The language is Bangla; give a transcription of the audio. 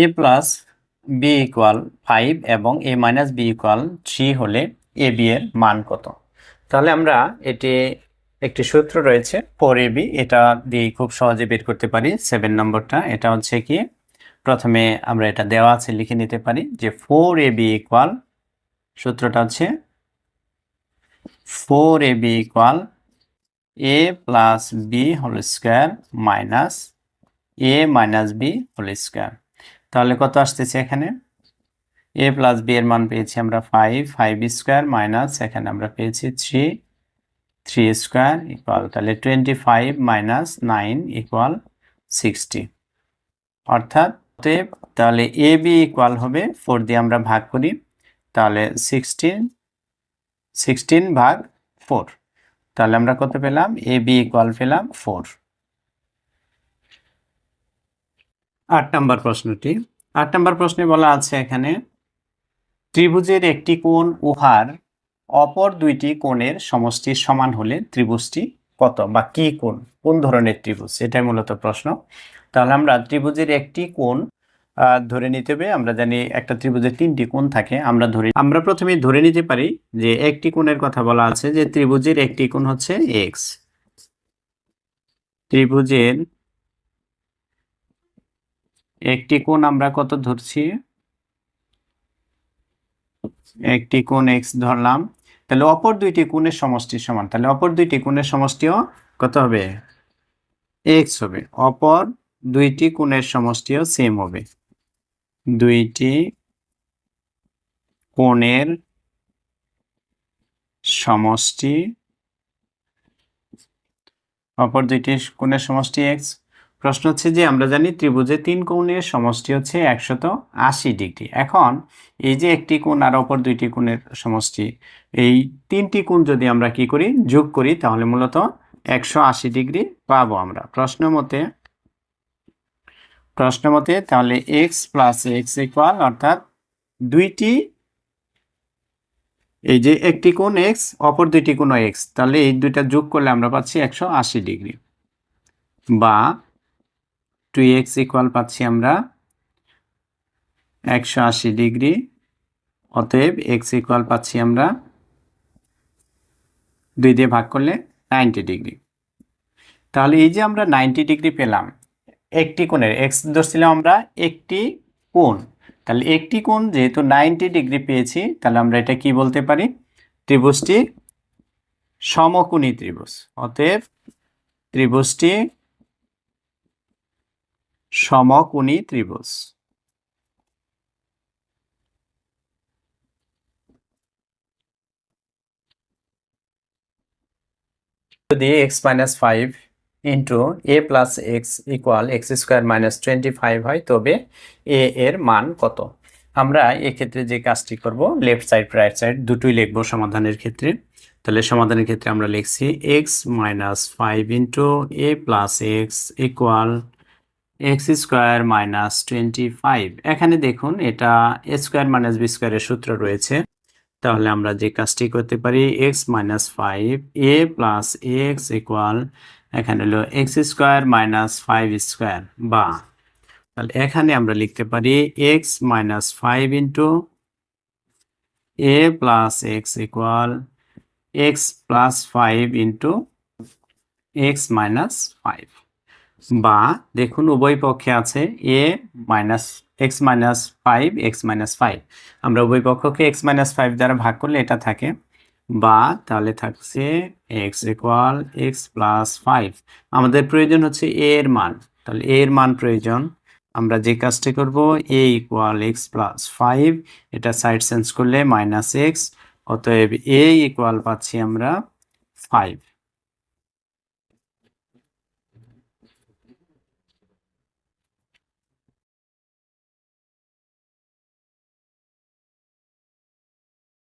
A plus B equal five এবং A minus B equal three হলে এ বি এর মান কত? তাহলে আমরা এটি একটি সূত্র রয়েছে ফোর এ বি এটা দিয়ে খুব সহজে বের করতে পারি সেভেন নম্বরটা। এটা হচ্ছে কি, প্রথমে আমরা এটা দেওয়া আছে, লিখে নিতে পারি যে ফোর এ বি ইকুয়াল, সূত্রটা হচ্ছে four A B equal A plus B whole square minus A minus B whole square তাহলে কত আসতেছে এখানে? এ প্লাস বি এর মান পেয়েছি আমরা ফাইভ ফাইভ স্কোয়ার মাইনাস এখানে আমরা পেয়েছি থ্রি থ্রি স্কোয়ার ইকুয়াল তাহলে twenty five minus nine equal sixty অর্থাৎ তাহলে এ বি ইকুয়াল হবে ফোর দিয়ে আমরা ভাগ করি, তাহলে সিক্সটিন সিক্সটিন ভাগ ফোর তাহলে আমরা কত পেলাম? এ বি ইকুয়াল পেলাম ফোর আট নম্বর প্রশ্নটি। আট নম্বর প্রশ্নে বলা আছে এখানে, ত্রিভুজের একটি কোণ উহার অপর দুইটি কোণের সমষ্টির সমান হলে ত্রিভুজটি কত বা কি কোণ? কোন ধরনের ত্রিভুজ? এটাই মূলত প্রশ্ন। তাহলে আমরা ত্রিভুজের একটি কোণ ধরে নিতে হবে। আমরা জানি একটা ত্রিভুজের তিনটি কোণ থাকে। আমরা ধরি, আমরা প্রথমে ধরে নিতে পারি যে একটি কোণের কথা বলা আছে যে ত্রিভুজের একটি কোণ হচ্ছে এক্স ত্রিভুজের একটি কোণ আমরা কত ধরছি? একটি কোণ এক্স ধরলাম। তাহলে অপর দুইটি কোণের সমষ্টি সমান। তাহলে অপর দুইটি কোণের সমষ্টিও কত হবে? এক্স হবে। অপর দুইটি কোণের সমষ্টিও সেম হবে। দুইটি কোণের সমষ্টি, অপর দুইটি কোণের সমষ্টি এক্স প্রশ্ন হচ্ছে যে, আমরা জানি ত্রিভুজে তিন কোণের সমষ্টি হচ্ছে একশত আশি ডিগ্রি। এখন এই যে একটি কোণ আর অপর দুইটি কোণের সমষ্টি, এই তিনটি কোণ যদি আমরা কি করি, যোগ করি, তাহলে মূলত একশো আশি ডিগ্রি পাবো আমরা। প্রশ্ন মতে প্রশ্ন মতে তাহলে এক্স প্লাস এক্স ইকুয়াল অর্থাৎ দুইটি, এই যে একটি কোণ এক্স অপর দুইটি কোণ এক্স তাহলে এই দুইটা যোগ করলে আমরা পাচ্ছি একশো আশি ডিগ্রি। বা টু এক্স ইকুয়াল পাচ্ছি আমরা একশো আশি ডিগ্রি। অতএব এক্স ইকুয়াল পাচ্ছি আমরা দুই দিয়ে ভাগ করলে নাইনটি ডিগ্রি। তাহলে এই যে আমরা নাইনটি ডিগ্রি পেলাম, একটি কোণের এক্স ধরছিলাম আমরা একটি কোণ। তাহলে একটি কোণ যেহেতু নাইনটি ডিগ্রি পেয়েছি, তাহলে আমরা এটা কি বলতে পারি? ত্রিভুজটি সমকোণী ত্রিভুজ। অতএব ত্রিভুজটি সমকোণী ত্রিভুজ। যদি X minus five into A plus X equal X square minus twenty five হয়, তবে এ এর মান কত? আমরা এক্ষেত্রে যে কাজটি করব লেফট সাইড রাইট সাইড দুটোই লিখব সমাধানের ক্ষেত্রে। তাহলে সমাধানের ক্ষেত্রে আমরা লিখছি X minus five into A plus X equal X square minus twenty five. এখানে দেখুন, এটা এ স্কোয়ার মাইনাস বি স্কোয়ারের সূত্র রয়েছে। তাহলে আমরা যে কাজটি করতে পারি, X minus five A plus X equal, এখানে হলো X square minus five square বা। তাহলে এখানে আমরা লিখতে পারি, X minus five into A plus X equal, X plus five into X minus five. বা দেখুন, উভয় পক্ষে আছে A minus X minus five X minus five আমরা উভয় পক্ষকে এক্স মাইনাস ফাইভ দ্বারা ভাগ করলে এটা থাকে। বা তাহলে থাকছে X equal X plus five আমাদের প্রয়োজন হচ্ছে এ এর মান। তাহলে এ এর মান প্রয়োজন। আমরা যে কাজটি করব A equal X plus five এটা সাইড চেঞ্জ করলে মাইনাস এক্স অতএব এ ইকুয়াল পাচ্ছি আমরা ফাইভ